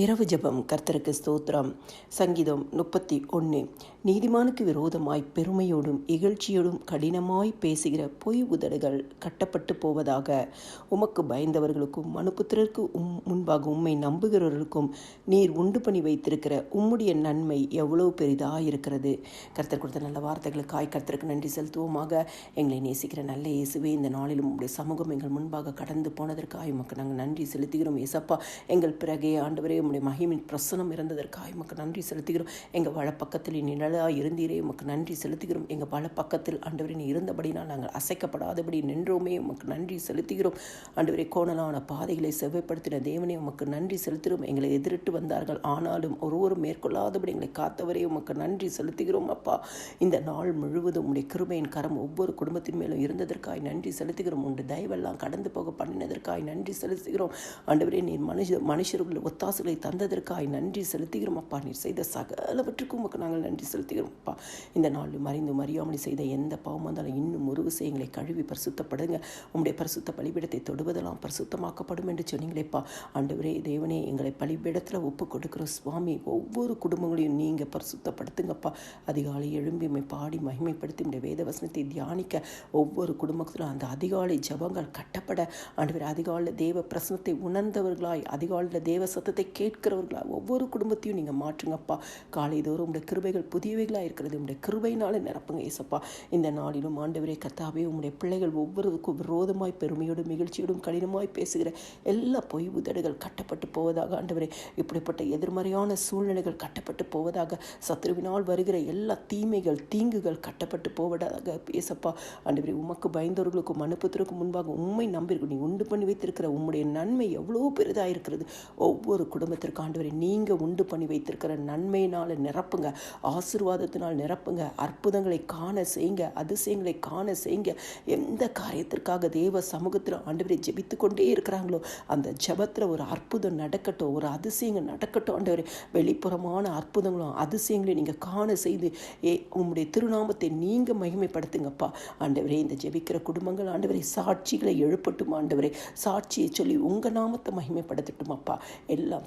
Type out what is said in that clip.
இரவு ஜெபம் கர்த்தருக்கு ஸ்தோத்திரம். சங்கீதம் முப்பத்தி ஒன்று நீதிமானுக்கு விரோதமாய் பெருமையோடும் இகழ்ச்சியோடும் கடினமாய் பேசுகிற பொய் உதடுகள் கட்டப்பட்டு போவதாக உமக்கு பயந்தவர்களுக்கும் மனுப்புத்திரருக்கு உம் முன்பாக உம்மை நம்புகிறவர்களுக்கும் நீர் உண்டு பண்ணி வைத்திருக்கிற உம்முடைய நன்மை எவ்வளோ பெரிதாக இருக்கிறது கர்த்தர் கொடுத்த நல்ல வார்த்தைகளுக்காய் கர்த்தருக்கு நன்றி செலுத்துவோமாக. எங்களை நேசிக்கிற நல்ல இயேசுவே இந்த நாளிலும் உங்களுடைய சமூகம் எங்கள் முன்பாக கடந்து போனதற்காக உமக்கு நாங்கள் நன்றி செலுத்துகிறோம். இயேசப்பா எங்கள் பிறகே ஆண்டவரே உம்முடைய மகிமின் பிரசனம் இருந்ததற்காக உமக்கு நன்றி செலுத்துகிறோம். எங்கள் வளப்பக்கத்தில் நிழலாக இருந்தீரே. உமக்கு நன்றி செலுத்துகிறோம். எங்கள் வளப்பக்கத்தில் ஆண்டவரின் இருந்தபடினால் நாங்கள் அசைக்கப்படாதபடி நின்றோமே. உமக்கு நன்றி செலுத்துகிறோம். ஆண்டவரே கோணலான பாதைகளை செவ்வைப்படுத்தின தேவனே உமக்கு நன்றி செலுத்துகிறோம். எங்களை எதிரிட்டு வந்தார்கள். ஆனாலும் ஒருவரும் மேற்கொள்ளாதபடி எங்களை காத்தவரே. உமக்கு நன்றி செலுத்துகிறோம் அப்பா. இந்த நாள் முழுவதும் உடைய கிருபையின் கரம் ஒவ்வொரு குடும்பத்தின் மேலும் இருந்ததற்காய் நன்றி செலுத்துகிறோம். உண்டு தயவெல்லாம் கடந்து போக பண்ணினதற்காய் நன்றி செலுத்துகிறோம். ஆண்டவரே நீர் மனுஷ மனுஷர்கள் ஒத்தாசுகளை தந்ததற்காய் நன்றி செலுத்துகிறோம். அப்பா நீர் செய்த சகலவற்றுக்கும் உமக்கு நாங்கள் நன்றி செலுத்துகிறோம். அப்பா இந்த நாள் மறைந்து மறியாமல் செய்த எந்த பாவமாக இருந்தாலும் இன்னும் ஒரு விஷயங்களை கழுவி பரிசுத்தப்படுங்க. உங்களுடைய பரிசுத்த பலிபீடத்தை தொடுவதெல்லாம் பரிசுத்தமாக்கப்படும் என்று சொன்னீங்களேப்பா. ஆண்டவரே தேவனே எங்களை பலிபீடத்தில் ஒப்பு கொடுக்குற சுவாமி ஒவ்வொரு குடும்பங்களையும் நீங்கள் பரிசுத்தப்படுத்துங்கப்பா. அதிகாலை எழும்பிமை பாடி மகிமைப்படுத்தி உடைய வேத வசனத்தை தியானிக்க ஒவ்வொரு குடும்பத்திலும் அந்த அதிகாலை ஜபங்கள் கட்டப்பட. ஆண்டவர் அதிகாலையில் தேவ பிரசனத்தை உணர்ந்தவர்களாய் அதிகாலையில் தேவ சத்தத்தை கே கேட்கிறவர்களாக ஒவ்வொரு குடும்பத்தையும் நீங்கள் மாற்றுங்கப்பா. காலை தோறும் உடைய கிருபைகள் புதியவைகளாக இருக்கிறது. உடைய கிருபையினால நிரப்புங்க ஏசப்பா இந்த நாளிலும் ஆண்டவரே கத்தாவே உங்களுடைய பிள்ளைகள் ஒவ்வொருவருக்கும் விரோதமாய் பெருமையோடும் மகிழ்ச்சியோடும் கடினமாய் பேசுகிற எல்லா பொய் உதடுகள் கட்டப்பட்டு போவதாக ஆண்டவரே இப்படிப்பட்ட எதிர்மறையான சூழ்நிலைகள் கட்டப்பட்டு போவதாக சத்ருவினால் வருகிற எல்லா தீமைகள் தீங்குகள் கட்டப்பட்டு போவதாக பேசப்பா ஆண்டவரே உமக்கு பயந்தவர்களுக்கும் அனுப்புத்திற்கும் முன்பாக உண்மை நம்பியிருக்கும் நீ உண்டு பண்ணி வைத்திருக்கிற உம்முடைய நன்மை எவ்வளோ பெரிதாக இருக்கிறது ஒவ்வொரு குடும்பத்திற்கு ஆண்டவரை நீங்கள் உண்டு பண்ணி வைத்திருக்கிற நன்மையினால் நிரப்புங்க. ஆசீர்வாதத்தினால் நிரப்புங்க. அற்புதங்களை காண செய்யுங்க. அதிசயங்களை காண செய்யுங்க. எந்த காரியத்திற்காக தேவ சமூகத்தில் ஆண்டவரை ஜெபித்து கொண்டே இருக்கிறாங்களோ அந்த ஜெபத்தில் ஒரு அற்புதம் நடக்கட்டும் ஒரு அதிசயங்கள் நடக்கட்டும் ஆண்டவரை. வெளிப்புறமான அற்புதங்களும் அதிசயங்களையும் நீங்கள் காண செய்து ஏ உங்களுடைய திருநாமத்தை நீங்கள் மகிமைப்படுத்துங்கப்பா. ஆண்டவரே இந்த ஜெபிக்கிற குடும்பங்கள் ஆண்டவரை சாட்சிகளை எழுப்பட்டும் ஆண்டவரே. சாட்சியை சொல்லி உங்கள் நாமத்தை மகிமைப்படுத்தட்டும் அப்பா எல்லாம்